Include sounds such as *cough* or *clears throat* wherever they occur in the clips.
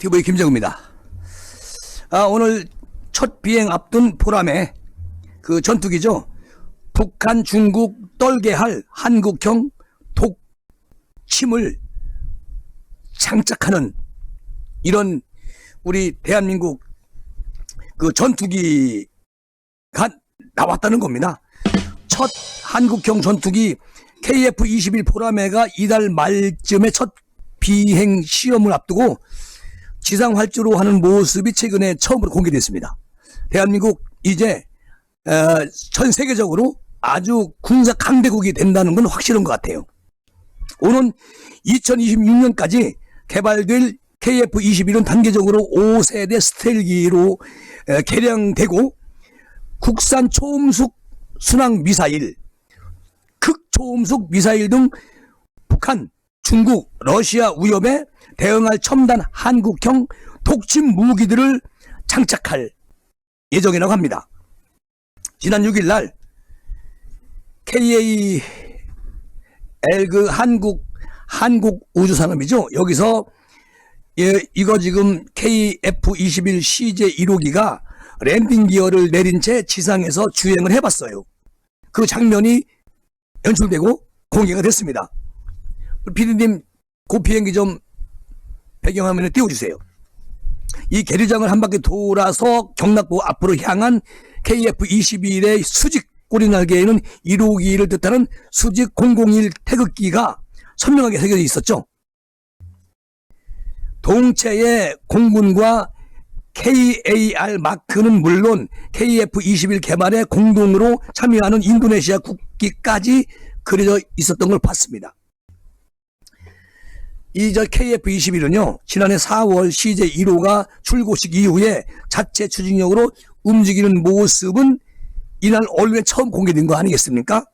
TV 김정우입니다. 아, 오늘 첫 비행 앞둔 보람의 그 전투기죠. 북한, 중국 떨게 할 한국형 독침을 장착하는 이런 우리 대한민국 그 전투기가 나왔다는 겁니다. 첫 한국형 전투기 KF-21 보라매가 이달 말쯤에 첫 비행 시험을 앞두고 지상 활주로 하는 모습이 최근에 처음으로 공개됐습니다. 대한민국 이제 어, 전 세계적으로 아주 군사 강대국이 된다는 건 확실한 것 같아요. 오는 2026년까지 개발될 KF-21은 단계적으로 5세대 스텔기로 에, 개량되고 국산 초음속 순항 미사일, 극초음속 미사일 등 북한, 중국, 러시아 위협에 대응할 첨단 한국형 독침 무기들을 장착할 예정이라고 합니다. 지난 6일 날 KA L그 한국 한국 우주산업이죠. 여기서 예, 이거 지금 KF-21 CJ 1호기가 랜딩 기어를 내린 채 지상에서 주행을 해봤어요. 그 장면이 연출되고 공개가 됐습니다. 피디님 그 비행기 좀 배경화면에 띄워주세요. 이 계류장을 한 바퀴 돌아서 경락고 앞으로 향한 KF-21의 수직 꼬리 날개에는 1호기를 뜻하는 수직 001 태극기가 선명하게 새겨져 있었죠. 동체의 공군과 KAR 마크는 물론 KF-21 개발에 공동으로 참여하는 인도네시아 국기까지 그려져 있었던 걸 봤습니다. 이 저 KF-21은요, 지난해 4월 CJ 1호가 출고식 이후에 자체 추진력으로 움직이는 모습은 이날 언론에 처음 공개된 거 아니겠습니까?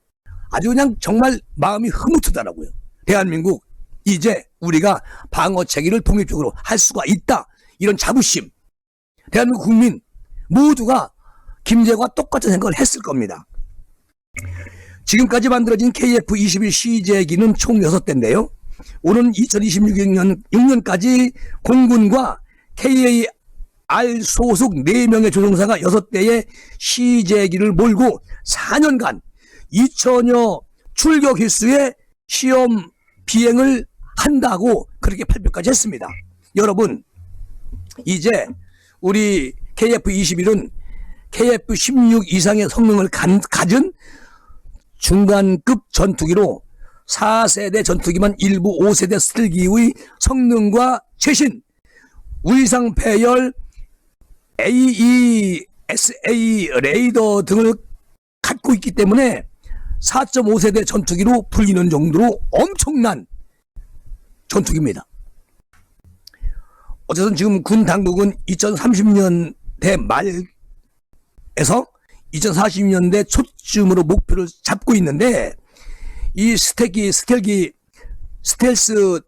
아주 그냥 정말 마음이 흐뭇하더라고요. 대한민국, 이제 우리가 방어 체계를 독립적으로 할 수가 있다. 이런 자부심. 대한민국 국민 모두가 김제과 똑같은 생각을 했을 겁니다. 지금까지 만들어진 KF-21 CJ기는 총 6대인데요. 오는 2026년 6년까지 공군과 KAR 소속 4명의 조종사가 6대의 CJ기를 몰고 4년간 2천여 출격 횟수의 시험 비행을 한다고 그렇게 발표까지 했습니다. 여러분, 이제 우리 KF-21은 KF-16 이상의 성능을 간- 가진 중간급 전투기로 4세대 전투기만 일부 5세대 스텔기의 성능과 최신 위상 배열 AESA 레이더 등을 갖고 있기 때문에 4.5세대 전투기로 불리는 정도로 엄청난 전투기입니다. 어쨌든 지금 군 당국은 2030년대 말에서 2040년대 초쯤으로 목표를 잡고 있는데 이 스텔기 스텔기 스텔스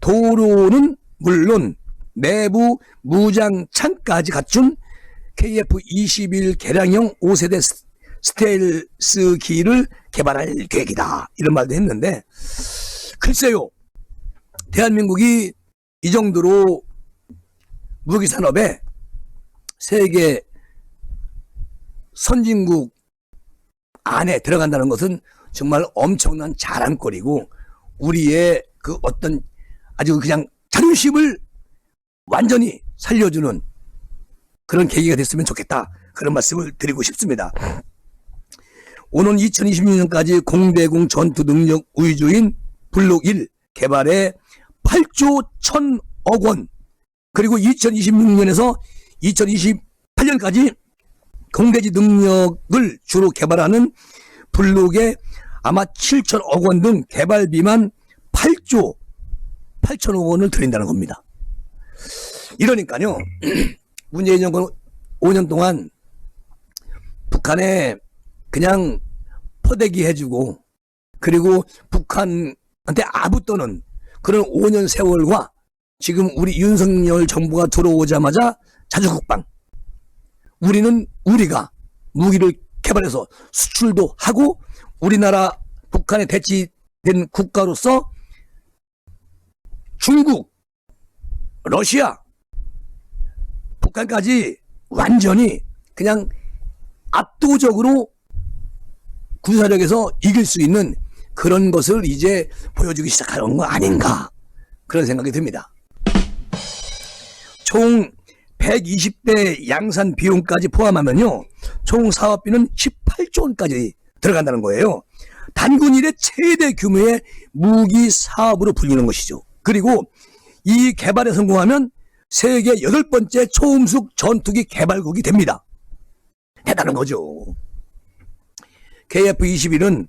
도로는 물론 내부 무장 창까지 갖춘 KF-21 개량형 5세대 스- 스텔스기를 개발할 계획이다. 이런 말도 했는데 글쎄요. 대한민국이 이 정도로 무기 산업에 세계 선진국 안에 들어간다는 것은 정말 엄청난 자랑거리고 우리의 그 어떤 아주 그냥 자존심을 완전히 살려주는 그런 계기가 됐으면 좋겠다. 그런 말씀을 드리고 싶습니다. 오는 2026년까지 공대공 전투 능력 우위주인 블록 1 개발에 8조 1000억 원 그리고 2026년에서 2028년까지 공대지 능력을 주로 개발하는 블록에 아마 7천억 원 등 개발비만 8조 8천억 원을 들인다는 겁니다. 이러니까요, *clears throat* 문재인 정권 5년 동안 북한에 그냥 퍼대기 해주고, 그리고 북한한테 아부 떠는 그런 5년 세월과 지금 우리 윤석열 정부가 들어오자마자 자주국방. 우리는 우리가 무기를 개발해서 수출도 하고 우리나라 북한에 대치된 국가로서 중국, 러시아, 북한까지 완전히 그냥 압도적으로 군사력에서 이길 수 있는 그런 것을 이제 보여주기 시작하는 거 아닌가 그런 생각이 듭니다. 총 120대 양산 비용까지 포함하면요. 총 사업비는 18조 원까지 들어간다는 거예요. 단군 일의 최대 규모의 무기 사업으로 불리는 것이죠. 그리고 이 개발에 성공하면 세계 여덟 번째 초음속 전투기 개발국이 됩니다. 대단한 거죠. KF-21은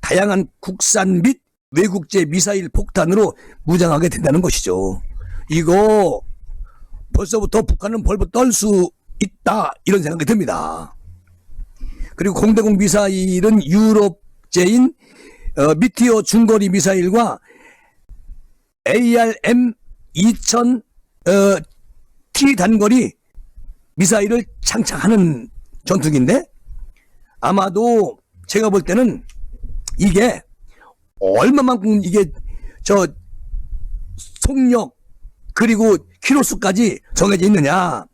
다양한 국산 및 외국제 미사일 폭탄으로 무장하게 된다는 것이죠. 이거 벌써부터 북한은 벌벌 떨 수 있다 이런 생각이 듭니다. 그리고 공대공 미사일은 유럽제인 어, 미티어 중거리 미사일과 ARM 2000 어, T 단거리 미사일을 장착하는 전투기인데 아마도 제가 볼 때는 이게 얼마만큼 이게 저 속력 그리고 키로수까지 정해져 있느냐.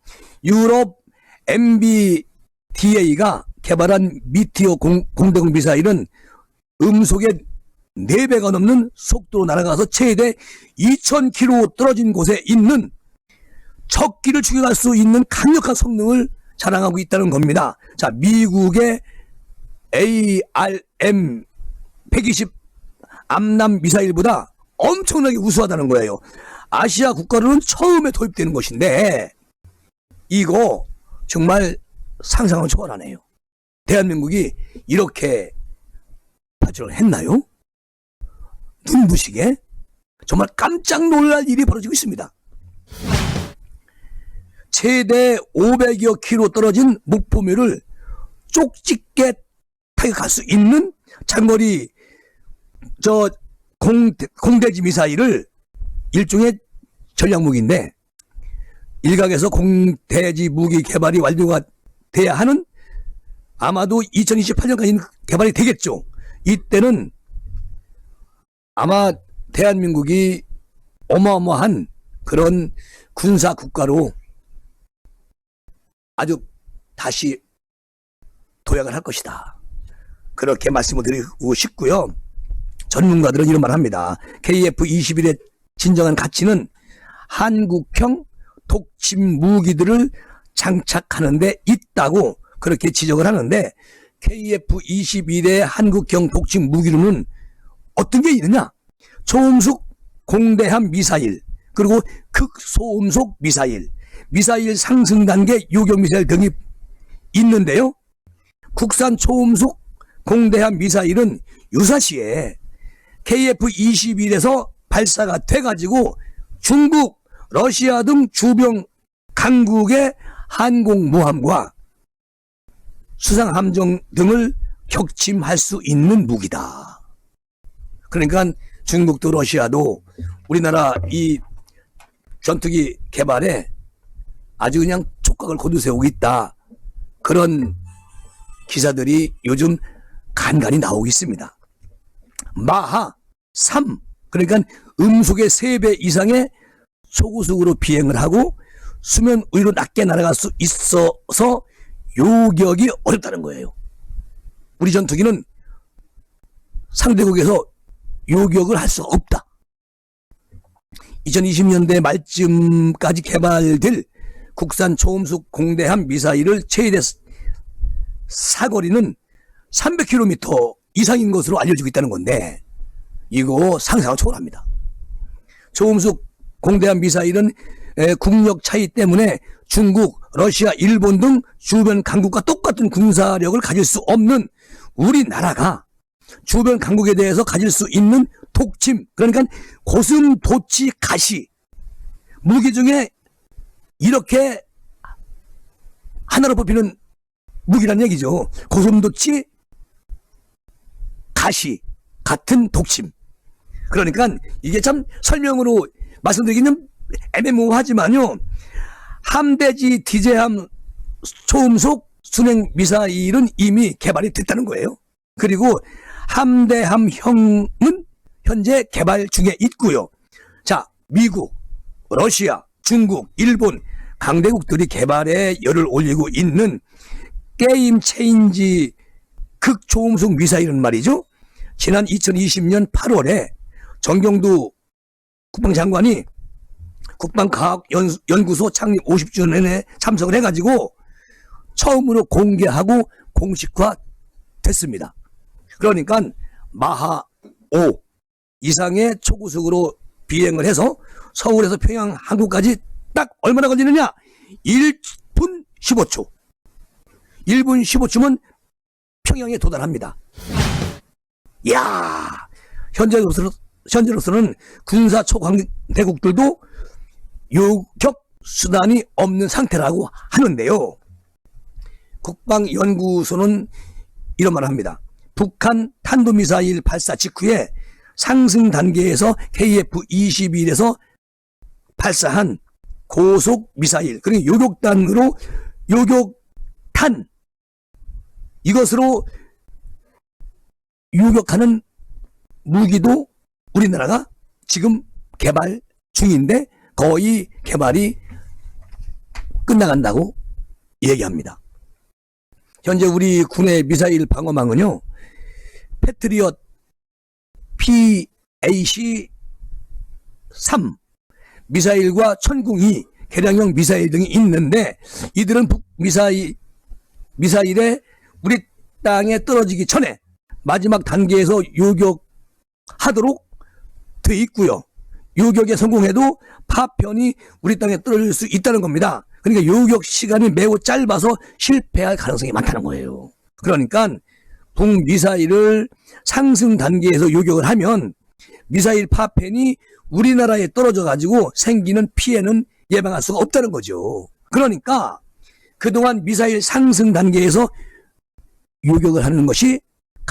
유럽 MBDA가 개발한 미티어 공, 공대공 미사일은 음속의 4배가 넘는 속도로 날아가서 최대 2000km 떨어진 곳에 있는 적기를 추격할 수 있는 강력한 성능을 자랑하고 있다는 겁니다. 자, 미국의 ARM 120 암남 미사일보다 엄청나게 우수하다는 거예요. 아시아 국가로는 처음에 도입되는 것인데 이거 정말 상상을 초월하네요. 대한민국이 이렇게 발전을 했나요? 눈부시게 정말 깜짝 놀랄 일이 벌어지고 있습니다. 최대 500여 킬로 떨어진 목포묘를 쪽집게 타격할 수 있는 장거리 저 공, 공대지 미사일을 일종의 전략무기인데 일각에서 공대지 무기 개발이 완료가 돼야 하는 아마도 2028년까지는 개발이 되겠죠. 이때는 아마 대한민국이 어마어마한 그런 군사 국가로 아주 다시 도약을 할 것이다. 그렇게 말씀을 드리고 싶고요. 전문가들은 이런 말 합니다. KF-21의 진정한 가치는 한국형 독침 무기들을 장착하는 데 있다고 그렇게 지적을 하는데 KF-21의 한국형 독침 무기로는 어떤 게 있느냐? 초음속 공대함 미사일, 그리고 극소음속 미사일, 미사일 상승 단계 요격 미사일 등이 있는데요. 국산 초음속 공대함 미사일은 유사시에 KF-21에서 발사가 돼가지고 중국, 러시아 등 주변 강국의 항공모함과 수상 함정 등을 격침할 수 있는 무기다. 그러니까 중국도 러시아도 우리나라 이 전투기 개발에 아주 그냥 촉각을 고두세우고 있다. 그런 기사들이 요즘 간간히 나오고 있습니다. 마하 3 그러니까 음속의 3배 이상의 초고속으로 비행을 하고 수면 위로 낮게 날아갈 수 있어서 요격이 어렵다는 거예요. 우리 전투기는 상대국에서 요격을 할 수 없다. 2020년대 말쯤까지 개발될 국산 초음속 공대함 미사일을 최대 사거리는 300km 이상인 것으로 알려지고 있다는 건데 이거 상상을 초월합니다. 초음속 공대함 미사일은 에, 국력 차이 때문에 중국, 러시아, 일본 등 주변 강국과 똑같은 군사력을 가질 수 없는 우리나라가 주변 강국에 대해서 가질 수 있는 독침, 그러니까 고슴도치 가시 무기 중에 이렇게 하나로 뽑히는 무기란 얘기죠. 고슴도치 가시 같은 독침. 그러니까 이게 참 설명으로 말씀드리기는 애매모호하지만요. 함대지 디제함 초음속 순행 미사일은 이미 개발이 됐다는 거예요. 그리고 함대함형은 현재 개발 중에 있고요. 자, 미국, 러시아, 중국, 일본 강대국들이 개발에 열을 올리고 있는 게임 체인지 극초음속 미사일은 말이죠. 지난 2020년 8월에 정경두 국방장관이 국방과학연구소 창립 50주년에 참석을 해가지고 처음으로 공개하고 공식화 됐습니다. 그러니까 마하 5 이상의 초고속으로 비행을 해서 서울에서 평양 항구까지 딱 얼마나 걸리느냐? 1분 15초. 1분 15초면 평양에 도달합니다. 이야, 현재로서는, 현재로서는 군사 초강대국들도 요격 수단이 없는 상태라고 하는데요. 국방연구소는 이런 말을 합니다. 북한 탄도미사일 발사 직후에 상승 단계에서 KF-21에서 발사한 고속 미사일, 그리고 요격단으로 요격탄, 이것으로 요격하는 무기도 우리나라가 지금 개발 중인데 거의 개발이 끝나간다고 얘기합니다. 현재 우리 군의 미사일 방어망은요, 패트리엇 PAC-3 미사일과 천궁2 개량형 미사일 등이 있는데 이들은 북 미사일 미사일에 우리 땅에 떨어지기 전에 마지막 단계에서 요격하도록 돼 있고요. 요격에 성공해도 파편이 우리 땅에 떨어질 수 있다는 겁니다. 그러니까 요격 시간이 매우 짧아서 실패할 가능성이 많다는 거예요. 그러니까 북미사일을 상승 단계에서 요격을 하면 미사일 파편이 우리나라에 떨어져 가지고 생기는 피해는 예방할 수가 없다는 거죠. 그러니까 그동안 미사일 상승 단계에서 요격을 하는 것이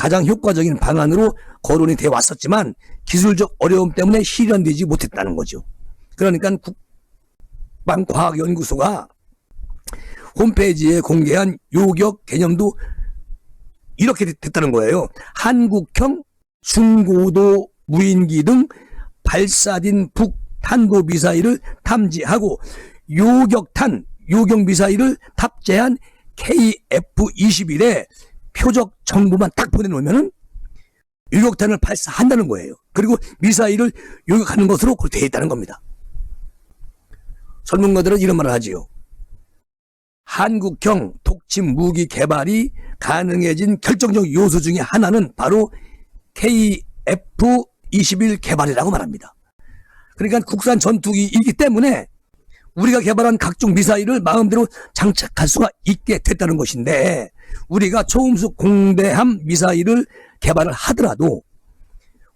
가장 효과적인 방안으로 거론이 되어 왔었지만 기술적 어려움 때문에 실현되지 못했다는 거죠. 그러니까 국방과학연구소가 홈페이지에 공개한 요격 개념도 이렇게 됐다는 거예요. 한국형 중고도 무인기 등 발사진 북탄도 미사일을 탐지하고 요격탄, 요격 미사일을 탑재한 KF-21에 표적 정보만 딱 보내놓으면은 요격탄을 발사한다는 거예요. 그리고 미사일을 요격하는 것으로 되어 있다는 겁니다. 전문가들은 이런 말을 하지요. 한국형 독침 무기 개발이 가능해진 결정적 요소 중에 하나는 바로 KF-21 개발이라고 말합니다. 그러니까 국산 전투기이기 때문에 우리가 개발한 각종 미사일을 마음대로 장착할 수가 있게 됐다는 것인데 우리가 초음속 공대함 미사일을 개발을 하더라도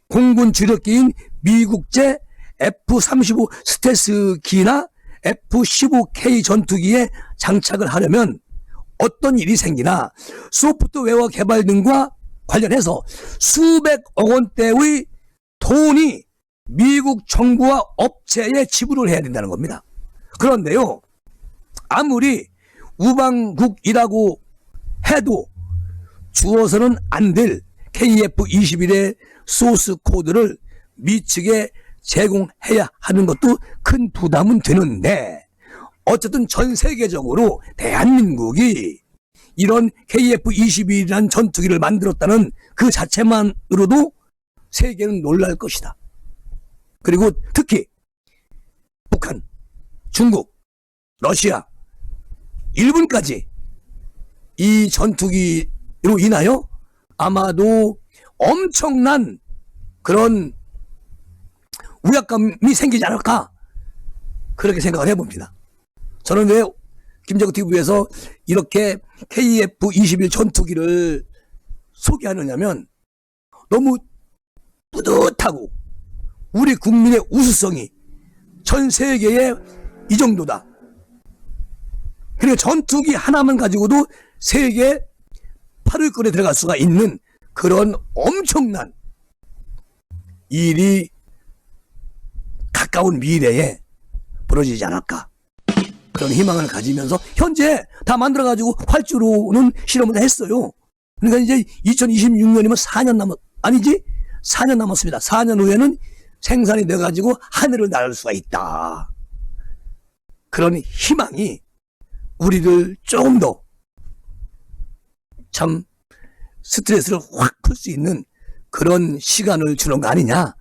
공군 주력기인 미국제 F-35 스텔스기나 F-15K 전투기에 장착을 하려면 어떤 일이 생기나 소프트웨어 개발 등과 관련해서 수백억 원대의 돈이 미국 정부와 업체에 지불을 해야 된다는 겁니다. 그런데요, 아무리 우방국이라고 해도 주어서는 안 될 KF-21의 소스 코드를 미 측에 제공해야 하는 것도 큰 부담은 되는데 어쨌든 전 세계적으로 대한민국이 이런 KF-21이라는 전투기를 만들었다는 그 자체만으로도 세계는 놀랄 것이다. 그리고 특히 북한, 중국, 러시아, 일본까지 이 전투기로 인하여 아마도 엄청난 그런 우약감이 생기지 않을까 그렇게 생각을 해봅니다. 저는 왜 김정은 TV에서 이렇게 KF-21 전투기를 소개하느냐면 너무 뿌듯하고 우리 국민의 우수성이 전 세계에 이 정도다. 그리고 전투기 하나만 가지고도 세계 8위권에 들어갈 수가 있는 그런 엄청난 일이 가까운 미래에 벌어지지 않을까. 그런 희망을 가지면서 현재 다 만들어가지고 활주로는 실험을 했어요. 그러니까 이제 2026년이면 4년 남았, 아니지? 4년 남았습니다. 4년 후에는 생산이 돼가지고 하늘을 날 수가 있다. 그런 희망이 우리를 조금 더 참 스트레스를 확 풀 수 있는 그런 시간을 주는 거 아니냐.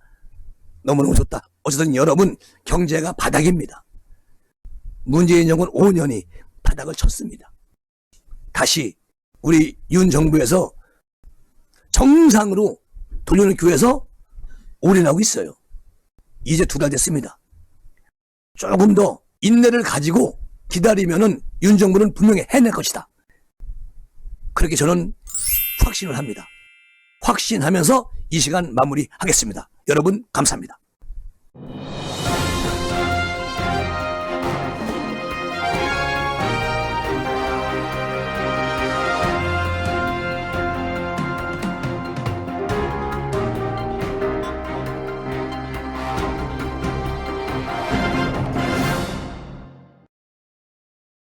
너무너무 좋다. 어쨌든 여러분 경제가 바닥입니다. 문재인 정권 5년이 바닥을 쳤습니다. 다시 우리 윤 정부에서 정상으로 돌려놓기 위해서 올인하고 있어요. 이제 두 달 됐습니다. 조금 더 인내를 가지고 기다리면은 윤 정부는 분명히 해낼 것이다. 그렇게 저는 확신을 합니다. 확신하면서 이 시간 마무리하겠습니다. 여러분 감사합니다.